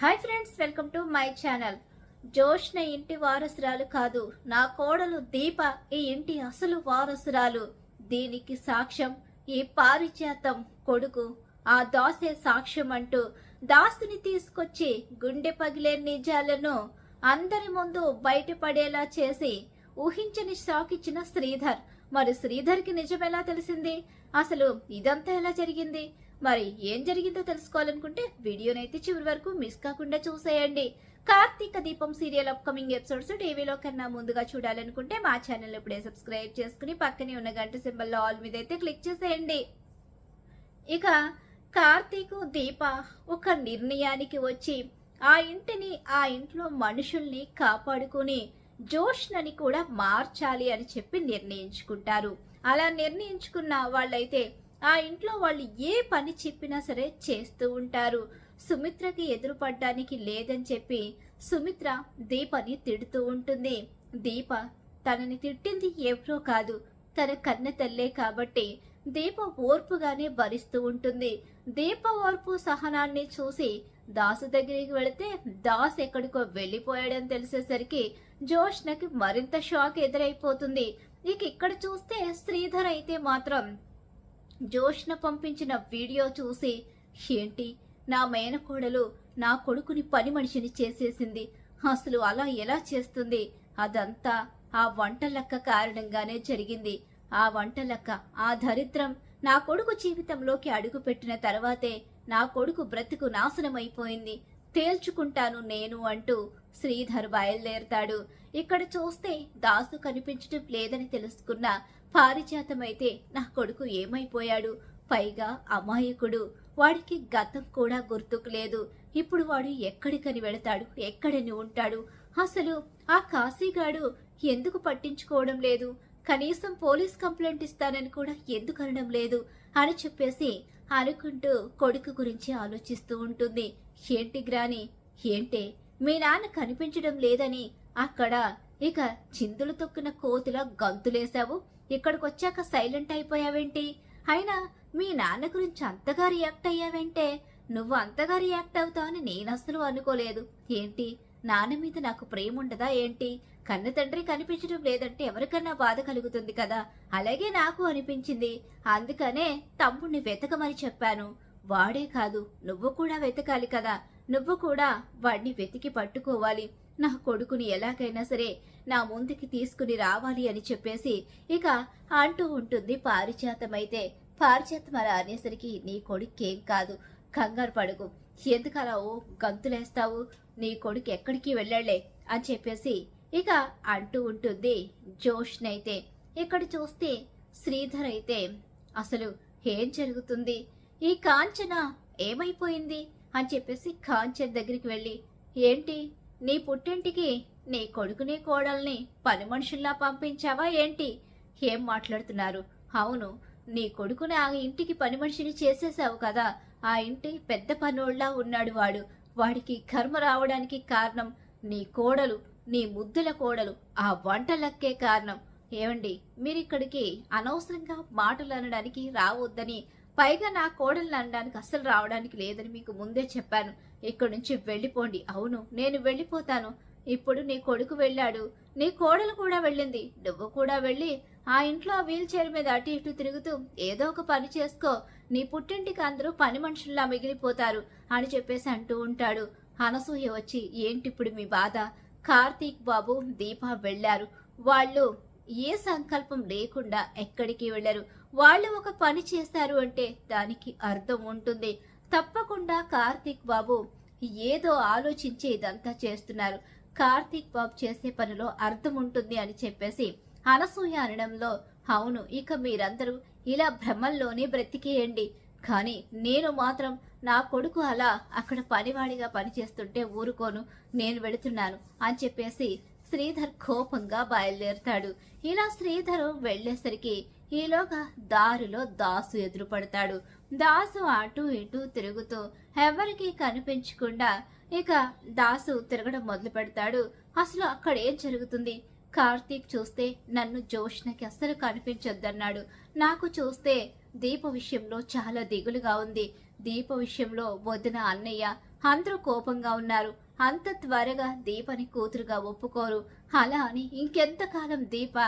Hi friends welcome to my channel. Jyoshna ఇంటి వారసురాలు కాదు నా కోడలు దీప ఈ ఇంటి అసలు వారసురాలు. దీనికి సాక్ష్యం ఈ పారిజాతం కొడుకు. ఆ దాసే సాక్ష్యం అంటూ దాసుని తీసుకొచ్చి గుండె పగిలే నిజాలను అందరి ముందు బయటపడేలా చేసి ఊహించని షాక్ ఇచ్చిన శ్రీధర్. మరి శ్రీధర్కి నిజం ఎలా తెలిసింది? అసలు ఇదంతా ఎలా జరిగింది? మరి ఏం జరిగిందో తెలుసుకోవాలనుకుంటే వీడియోనైతే చివరి వరకు మిస్ కాకుండా చూసేయండి. కార్తీక దీపం సీరియల్ అప్కమింగ్ ఎపిసోడ్స్ టీవీలో కన్నా ముందుగా చూడాలనుకుంటే మా ఛానల్ ఇప్పుడే సబ్స్క్రైబ్ చేసుకుని పక్కనే ఉన్న గంట సింబల్లో ఆల్ మీద అయితే క్లిక్ చేసేయండి. ఇక కార్తీక్ దీప ఒక నిర్ణయానికి వచ్చి ఆ ఇంటిని ఆ ఇంట్లో మనుషుల్ని కాపాడుకుని జోష్నని కూడా మార్చాలి అని చెప్పి నిర్ణయించుకుంటారు. అలా నిర్ణయించుకున్న వాళ్ళైతే ఆ ఇంట్లో వాళ్ళు ఏ పని చెప్పినా సరే చేస్తూ ఉంటారు. సుమిత్రకి ఎదురుపడ్డానికి లేదని చెప్పి సుమిత్ర దీపని తిడుతూ ఉంటుంది. దీప తనని తిట్టింది ఎవరో కాదు. తన కన్న తల్లే కాబట్టి దీప ఓర్పుగానే భరిస్తూ ఉంటుంది. దీప ఓర్పు సహనాన్ని చూసి దాసు దగ్గరికి వెళితే దాస్ ఎక్కడికో వెళ్ళిపోయాడని తెలిసేసరికి జోష్నకి మరింత షాక్ ఎదురైపోతుంది. ఇక ఇక్కడ చూస్తే శ్రీధర్ అయితే మాత్రం జోష్న పంపించిన వీడియో చూసి ఏంటి? నా మేనకోడలు నా కొడుకుని పని మనిషిని చేసేసింది. అసలు అలా ఎలా చేస్తుంది? అదంతా ఆ వంట లెక్క కారణంగానే జరిగింది. ఆ వంట లెక్క ఆ దరిద్రం నా కొడుకు జీవితంలోకి అడుగుపెట్టిన తర్వాతే నా కొడుకు బ్రతుకు నాశనమైపోయింది. తేల్చుకుంటాను నేను అంటూ శ్రీధర్ బయలుదేరతాడు. ఇక్కడ చూస్తే దాసు కనిపించడం లేదని తెలుసుకున్న పారిజాతమైతే నా కొడుకు ఏమైపోయాడు? పైగా అమాయకుడు. వాడికి గతం కూడా గుర్తుకు లేదు ఇప్పుడు వాడు ఎక్కడికని వెళతాడు? ఎక్కడని ఉంటాడు? అసలు ఆ కాశీగాడు ఎందుకు పట్టించుకోవడం లేదు? కనీసం పోలీస్ కంప్లైంట్ ఇస్తానని కూడా ఎందుకు అనడం లేదు? అని చెప్పేసి అనుకుంటూ కొడుకు గురించి ఆలోచిస్తూ ఉంటుంది. ఏంటి గ్రాని? ఏంటే? మీ నాన్న కనిపించడం లేదని అక్కడ ఇక చిందులు తొక్కిన కోతిలా గంతులేశావు? ఇక్కడికి వచ్చాక సైలెంట్ అయిపోయావేంటి? అయినా మీ నాన్న గురించి అంతగా రియాక్ట్ అయ్యావంటే? నువ్వు అంతగా రియాక్ట్ అవుతావని నేను అసలు అనుకోలేదు. ఏంటి? నాన్న మీద నాకు ప్రేమ ఉండదా ఏంటి? కన్న తండ్రి కనిపించడం లేదంటే ఎవరికన్నా బాధ కలుగుతుంది కదా? అలాగే నాకు అనిపించింది. అందుకనే తమ్ముణ్ణి వెతకమని చెప్పాను. వాడే కాదు నువ్వు కూడా వెతకాలి కదా? నువ్వు కూడా వాడిని వెతికి పట్టుకోవాలి. నా కొడుకుని ఎలాగైనా సరే నా ముందుకి తీసుకుని రావాలి అని చెప్పేసి ఇక అంటూ ఉంటుంది పారిజాతమైతే. పారిజాతం అలా అనేసరికి నీ కొడుకేం కాదు. కంగారు పడుకు. అలా ఓ గంతులేస్తావు? నీ కొడుకు ఎక్కడికి వెళ్ళాళ్ళే? అని చెప్పేసి ఇక అంటూ ఉంటుంది జోష్నైతే. ఇక్కడ చూస్తే శ్రీధర్ అయితే అసలు ఏం జరుగుతుంది? ఈ కాంచన ఏమైపోయింది? అని చెప్పేసి కాంచన్ దగ్గరికి వెళ్ళి ఏంటి? నీ పుట్టింటికి నీ కొడుకుని కోడల్ని పని మనుషుల్లా పంపించావా ఏంటి? ఏం మాట్లాడుతున్నారు? అవును నీ కొడుకుని ఆ ఇంటికి పని మనిషిని చేసేసావు కదా. ఆ ఇంటి పెద్ద పనోళ్ళ ఉన్నాడు వాడు. వాడికి కర్మ రావడానికి కారణం నీ కోడలు నీ ముద్దుల కోడలు. ఆ వంటలక్కే కారణం. ఏమండి మీరిక్కడికి అనవసరంగా మాటలు అనడానికి రావద్దని పైగా నా కోడల్ని అనడానికి అస్సలు రావడానికి లేదని మీకు ముందే చెప్పాను. ఇక్కడి నుంచి వెళ్ళిపోండి. అవును నేను వెళ్ళిపోతాను. ఇప్పుడు నీ కొడుకు వెళ్ళాడు. నీ కోడలు కూడా వెళ్ళింది. నువ్వు కూడా వెళ్ళి ఆ ఇంట్లో వీల్ చైర్ మీద అటు ఇటు తిరుగుతూ ఏదో ఒక పని చేసుకో. నీ పుట్టింటికి అందరూ పని మనుషుల్లా మిగిలిపోతారు అని చెప్పేసి అంటూ ఉంటాడు. అనసూయ వచ్చి ఏంటిప్పుడు మీ బాధ? కార్తీక్ బాబు దీప వెళ్ళారు. వాళ్ళు ఏ సంకల్పం లేకుండా ఎక్కడికి వెళ్ళరు? వాళ్ళు ఒక పని చేస్తారు అంటే దానికి అర్థం ఉంటుంది. తప్పకుండా కార్తీక్ బాబు ఏదో ఆలోచించి ఇదంతా చేస్తున్నారు. కార్తీక్ బాబు చేసే పనిలో అర్థం ఉంటుంది అని చెప్పేసి అనసూయ అనడంలో అవును ఇక మీరందరూ ఇలా భ్రమల్లోనే బ్రతికేయండి. కానీ నేను మాత్రం నా కొడుకు అలా అక్కడ పనివాడిగా పనిచేస్తుంటే ఊరుకోను నేను వెళుతున్నాను అని చెప్పేసి శ్రీధర్ కోపంగా బయలుదేరుతాడు. ఇలా శ్రీధర్ వెళ్ళేసరికి ఈలోగా దారిలో దాసు ఎదురుపడతాడు. దాసు అటు ఇటు తిరుగుతూ ఎవరికి కనిపించకుండా ఇక దాసు తిరగడం మొదలు పెడతాడు. అసలు అక్కడ ఏం జరుగుతుంది? కార్తీక్ చూస్తే నన్ను జోష్నకి అస్సలు కనిపించొద్దన్నాడు. నాకు చూస్తే దీప విషయంలో చాలా దిగులుగా ఉంది. దీప విషయంలో వదిన అన్నయ్య అందరూ కోపంగా ఉన్నారు. అంత త్వరగా దీపని కూతురుగా ఒప్పుకోరు. అలా అని ఇంకెంతకాలం దీప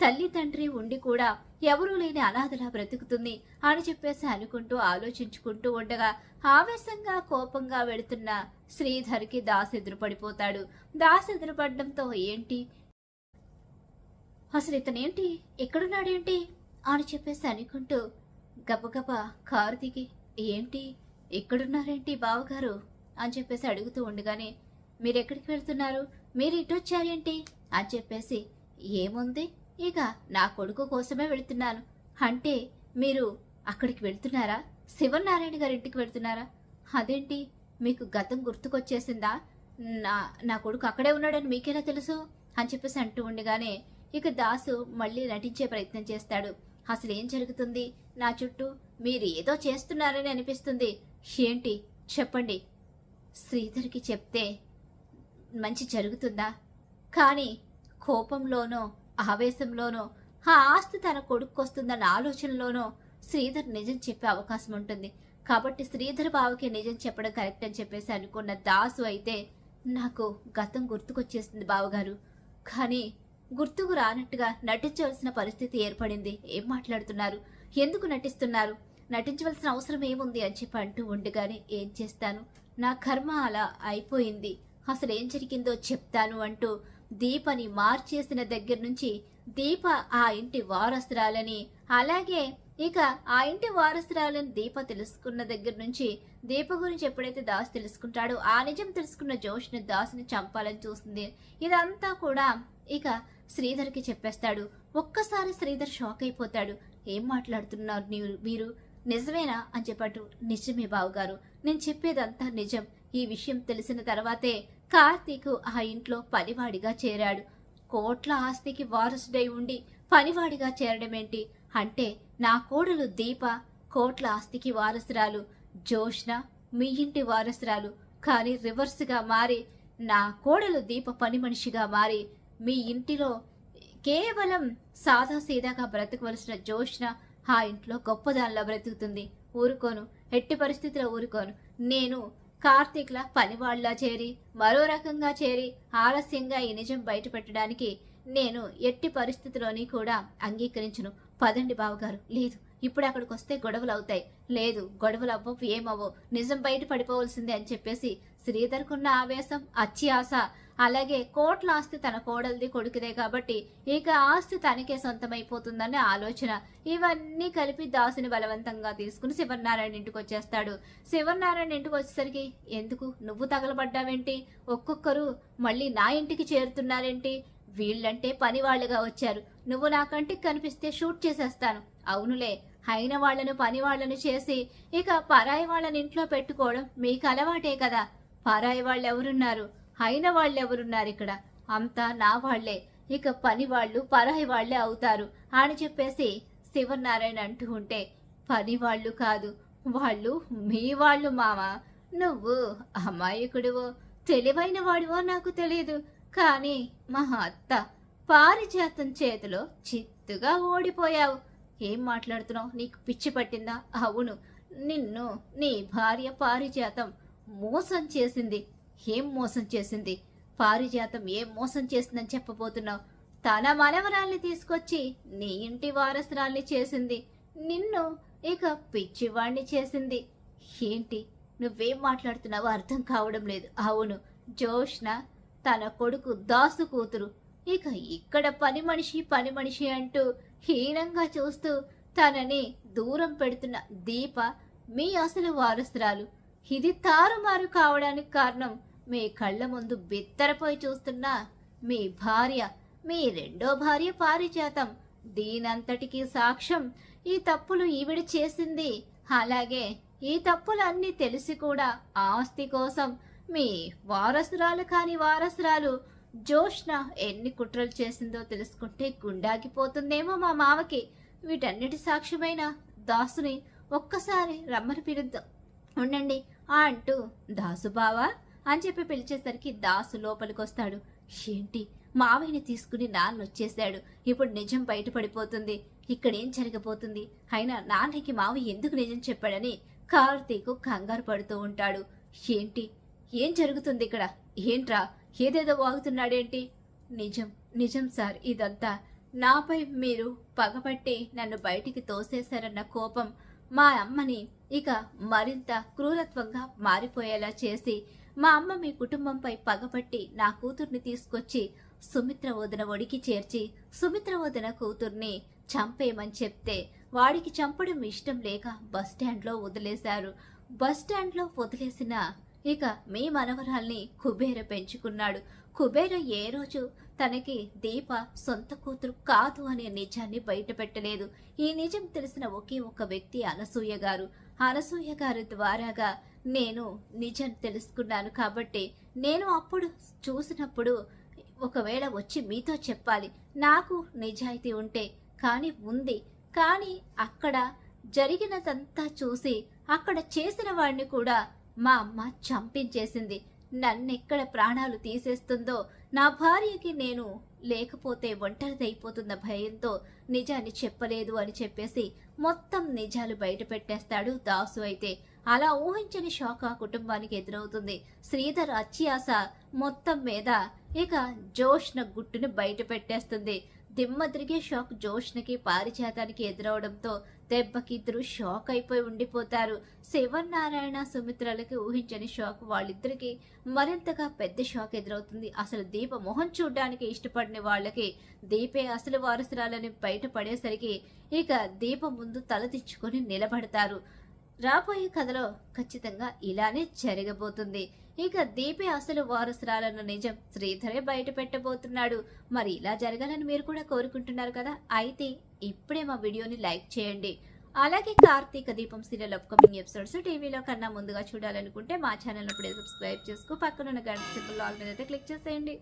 తల్లి తండ్రి ఉండి కూడా ఎవరూ లేని అనాథలా బ్రతుకుతుంది అని చెప్పేసి అనుకుంటూ ఆలోచించుకుంటూ ఉండగా ఆవేశంగా కోపంగా వెళుతున్న శ్రీధర్కి దాస్ ఎదురుపడిపోతాడు. దాస్ ఎదురుపడడంతో ఏంటి? అసలు ఇతనేంటి? ఎక్కడున్నాడేంటి? అని చెప్పేసి అనుకుంటూ గబగబ కారు దిగి ఏంటి? ఎక్కడున్నారేంటి బావగారు? అని చెప్పేసి అడుగుతూ ఉండగానే మీరు ఎక్కడికి వెళ్తున్నారు? మీరు ఇటు వచ్చారేంటి అని చెప్పేసి ఏముంది? ఇక నా కొడుకు కోసమే వెళ్తున్నాను. అంటే మీరు అక్కడికి వెళ్తున్నారా? శివనారాయణ గారి ఇంటికి వెళ్తున్నారా? అదేంటి? మీకు గతం గుర్తుకొచ్చేసిందా? నా నా కొడుకు అక్కడే ఉన్నాడని మీకెలా తెలుసు? అని చెప్పేసి అంటూ ఉండగానే ఇక దాసు మళ్ళీ నటించే ప్రయత్నం చేస్తాడు. అసలు ఏం జరుగుతుంది? నా చుట్టూ మీరు ఏదో చేస్తున్నారని అనిపిస్తుంది. ఏంటి? చెప్పండి. శ్రీధర్కి చెప్తే మంచి జరుగుతుందా? కానీ కోపంలోనో ఆవేశంలోనో ఆ ఆస్తి తన కొడుక్కొస్తుందన్న ఆలోచనలోనో శ్రీధర్ నిజం చెప్పే అవకాశం ఉంటుంది. కాబట్టి శ్రీధర్ బావకి నిజం చెప్పడం కరెక్ట్ అని చెప్పేసి అనుకున్న దాసు అయితే నాకు గతం గుర్తుకొచ్చేసింది బావగారు. కానీ గుర్తుకు రానట్టుగా నటించవలసిన పరిస్థితి ఏర్పడింది. ఏం మాట్లాడుతున్నారు? ఎందుకు నటిస్తున్నారు? నటించవలసిన అవసరం ఏముంది అని చెప్పి అంటూ ఉండగానే ఏం చేస్తాను? నా కర్మ అలా అయిపోయింది. అసలు ఏం జరిగిందో చెప్తాను అంటూ దీపని మార్చేసిన దగ్గర నుంచి దీప ఆ ఇంటి వారసురాలని అలాగే ఇక ఆ ఇంటి వారసురాలని దీప తెలుసుకున్న దగ్గర నుంచి దీప గురించి ఎప్పుడైతే దాస్ తెలుసుకుంటాడో ఆ నిజం తెలుసుకున్న జోష్ని దాసుని చంపాలని చూస్తుంది. ఇదంతా కూడా ఇక శ్రీధర్కి చెప్పేస్తాడు. ఒక్కసారి శ్రీధర్ షాక్ అయిపోతాడు. ఏం మాట్లాడుతున్నారు నీవు మీరు? నిజమేనా? అని చెప్పాడు నిజమే బావగారు. నేను చెప్పేదంతా నిజం. ఈ విషయం తెలిసిన తర్వాతే కార్తీక్ ఆ ఇంట్లో పనివాడిగా చేరాడు. కోట్ల ఆస్తికి వారసుడై ఉండి పనివాడిగా చేరడమేంటి? అంటే నా కోడలు దీప కోట్ల ఆస్తికి వారసురాలు జోష్న మీ ఇంటి వారసురాలు. కానీ రివర్స్గా మారి నా కోడలు దీప పని మనిషిగా మారి మీ ఇంటిలో కేవలం సాదా సీదాగా బ్రతకవలసిన జోష్న ఆ ఇంట్లో గొప్పదానిలా బ్రతుకుతుంది. ఊరుకోను. ఎట్టి పరిస్థితిలో ఊరుకోను. నేను కార్తీక్లా పనివాళ్ళా చేరి మరో రకంగా చేరి ఆలస్యంగా ఈ నిజం బయటపెట్టడానికి నేను ఎట్టి పరిస్థితిలోని కూడా అంగీకరించును. పదండి బావగారు. లేదు ఇప్పుడు అక్కడికి వస్తే గొడవలు అవుతాయి. లేదు గొడవలు అవ్వవు ఏమవ్వవు. నిజం బయట పడిపోవలసిందే అని చెప్పేసి శ్రీధర్కున్న ఆవేశం అచ్చి ఆశ అలాగే కోట్ల ఆస్తి తన కోడలిది కొడుకుదే కాబట్టి ఇక ఆస్తి తనకే సొంతమైపోతుందనే ఆలోచన. ఇవన్నీ కలిపి దాసుని బలవంతంగా తీసుకుని శివనారాయణ ఇంటికి వచ్చేస్తాడు. శివనారాయణ ఇంటికి వచ్చేసరికి ఎందుకు? నువ్వు తగలబడ్డావేంటి? ఒక్కొక్కరు మళ్ళీ నా ఇంటికి చేరుతున్నారేంటి? వీళ్ళంటే పని వాళ్ళుగా వచ్చారు. నువ్వు నా కంటికి కనిపిస్తే షూట్ చేసేస్తాను. అవునులే అయిన వాళ్ళను పని వాళ్ళను చేసి ఇక పరాయి వాళ్ళని ఇంట్లో పెట్టుకోవడం మీకు అలవాటే కదా. పరాయి వాళ్ళు ఎవరున్నారు అయిన వాళ్ళు ఎవరున్నారు ఇక్కడ? అంతా నా వాళ్ళే ఇక పని వాళ్ళు పరాయి వాళ్ళే అవుతారు అని చెప్పేసి శివనారాయణ అంటూ ఉంటే పని వాళ్ళు కాదు వాళ్ళు మీ వాళ్ళు మామ నువ్వు అమాయకుడివో తెలివైన వాడివో నాకు తెలియదు. కానీ మా అత్త పారిజాతం చేతిలో చిత్తుగా ఓడిపోయావు. ఏం మాట్లాడుతున్నావు? నీకు పిచ్చి పట్టిందా? అవును నిన్ను నీ భార్య పారిజాతం మోసం చేసింది. ఏం మోసం చేసింది? పారిజాతం ఏం మోసం చేసిందని చెప్పబోతున్నావు? తన మనవరాల్ని తీసుకొచ్చి నీ ఇంటి వారసురాల్ని చేసింది. నిన్ను ఇక పిచ్చివాణ్ణి చేసింది. ఏంటి? నువ్వేం మాట్లాడుతున్నావో అర్థం కావడం లేదు. అవును జోష్న తన కొడుకు దాసు కూతురు. ఇక ఇక్కడ పని మనిషి పని మనిషి అంటూ హీనంగా చూస్తూ తనని దూరం పెడుతున్న దీప మీ అసలు వారసురాలు. ఇది తారుమారు కావడానికి కారణం మీ కళ్ళ ముందు బిత్తరపోయి చూస్తున్న మీ భార్య మీ రెండో భార్య పారిజాతం. దీనంతటికీ సాక్ష్యం ఈ తప్పులు ఈవిడ చేసింది. అలాగే ఈ తప్పులన్నీ తెలిసి కూడా ఆస్తి కోసం మీ వారసురాలు కాని వారసురాలు జోష్న ఎన్ని కుట్రలు చేసిందో తెలుసుకుంటే గుండాగిపోతుందేమో మా మావకి. వీటన్నిటి సాక్ష్యమైన దాసుని ఒక్కసారి రమ్మని పిలుద్దాం. ఉండండి అంటూ దాసుబావా అని చెప్పి పిలిచేసరికి దాసు లోపలికి వస్తాడు ఏంటి? మావయ్యని తీసుకుని నాన్న వచ్చేసాడు ఇప్పుడు నిజం బయటపడిపోతుంది. ఇక్కడేం జరగబోతుంది? అయినా నాన్నకి మావయ్య ఎందుకు నిజం చెప్పాడని కార్తీకు కంగారు పడుతూ ఉంటాడు. ఏంటి? ఏం జరుగుతుంది ఇక్కడ? ఏంట్రా? ఏదేదో వాగుతున్నాడేంటి? నిజం నిజం సార్ ఇదంతా. నాపై మీరు పగపట్టి నన్ను బయటికి తోసేశారన్న కోపం మా అమ్మని ఇక మరింత క్రూరత్వంగా మారిపోయేలా చేసి మా అమ్మ మీ కుటుంబంపై పగబట్టి నా కూతుర్ని తీసుకొచ్చి సుమిత్ర వదిన ఒడికి చేర్చి సుమిత్ర వదిన కూతుర్ని చంపేయమని చెప్తే వాడికి చంపడం ఇష్టం లేక బస్ స్టాండ్లో వదిలేశారు. బస్ స్టాండ్లో వదిలేసిన ఇక మీ మనవరాల్ని కుబేర పెంచుకున్నాడు. కుబేర ఏ రోజు తనకి దీప సొంత కూతురు కాదు అనే నిజాన్ని బయటపెట్టలేదు. ఈ నిజం తెలిసిన ఒకే ఒక వ్యక్తి అనసూయ గారు. అనసూయ గారి ద్వారాగా నేను నిజం తెలుసుకున్నాను కాబట్టి నేను అప్పుడు చూసినప్పుడు ఒకవేళ వచ్చి మీతో చెప్పాలి. నాకు నిజాయితీ ఉంటే కానీ ఉంది. కానీ అక్కడ జరిగినదంతా చూసి అక్కడ చేసిన వాడిని కూడా మా అమ్మ చంపించేసింది. నన్నెక్కడ ప్రాణాలు తీసేస్తుందో నా భార్యకి నేను లేకపోతే ఒంటరిదైపోతున్న భయంతో నిజాన్ని చెప్పలేదు అని చెప్పేసి మొత్తం నిజాలు బయట పెట్టేస్తాడు దాసు అయితే. అలా ఊహించని షాక్ ఆ కుటుంబానికి ఎదురవుతుంది. శ్రీధర్ అత్యాస మొత్తం మీద ఇక జోష్న గుట్టును బయట పెట్టేస్తుంది. దిమ్మ తిరిగే షాక్ జోష్నకి పారిజాతానికి ఎదురవడంతో దెబ్బకి ఇద్దరు షాక్ అయిపోయి ఉండిపోతారు. శివనారాయణ సుమిత్రలకి ఊహించని షాక్ వాళ్ళిద్దరికి మరింతగా పెద్ద షాక్ ఎదురవుతుంది. అసలు దీప మొహం చూడడానికి ఇష్టపడిన వాళ్ళకి దీపే అసలు వారసురాలని బయటపడేసరికి ఇక దీప ముందు తల తెచ్చుకొని నిలబడతారు. రాబోయే కథలో ఖచ్చితంగా ఇలానే జరగబోతుంది. ఇక దీపే అసలు వారసురాలన్న నిజం శ్రీధరే బయట పెట్టబోతున్నాడు. మరి ఇలా జరగాలని మీరు కూడా కోరుకుంటున్నారు కదా? అయితే ఇప్పుడే మా వీడియోని లైక్ చేయండి. అలాగే కార్తీక దీపం సీరియల్ అప్కమింగ్ ఎపిసోడ్స్ టీవీలో కన్నా ముందుగా చూడాలనుకుంటే మా ఛానల్ ఇప్పుడే సబ్స్క్రైబ్ చేసుకో. పక్కనున్న గంట సింపుల్ ఆల్ మీద అయితే క్లిక్ చేసేయండి.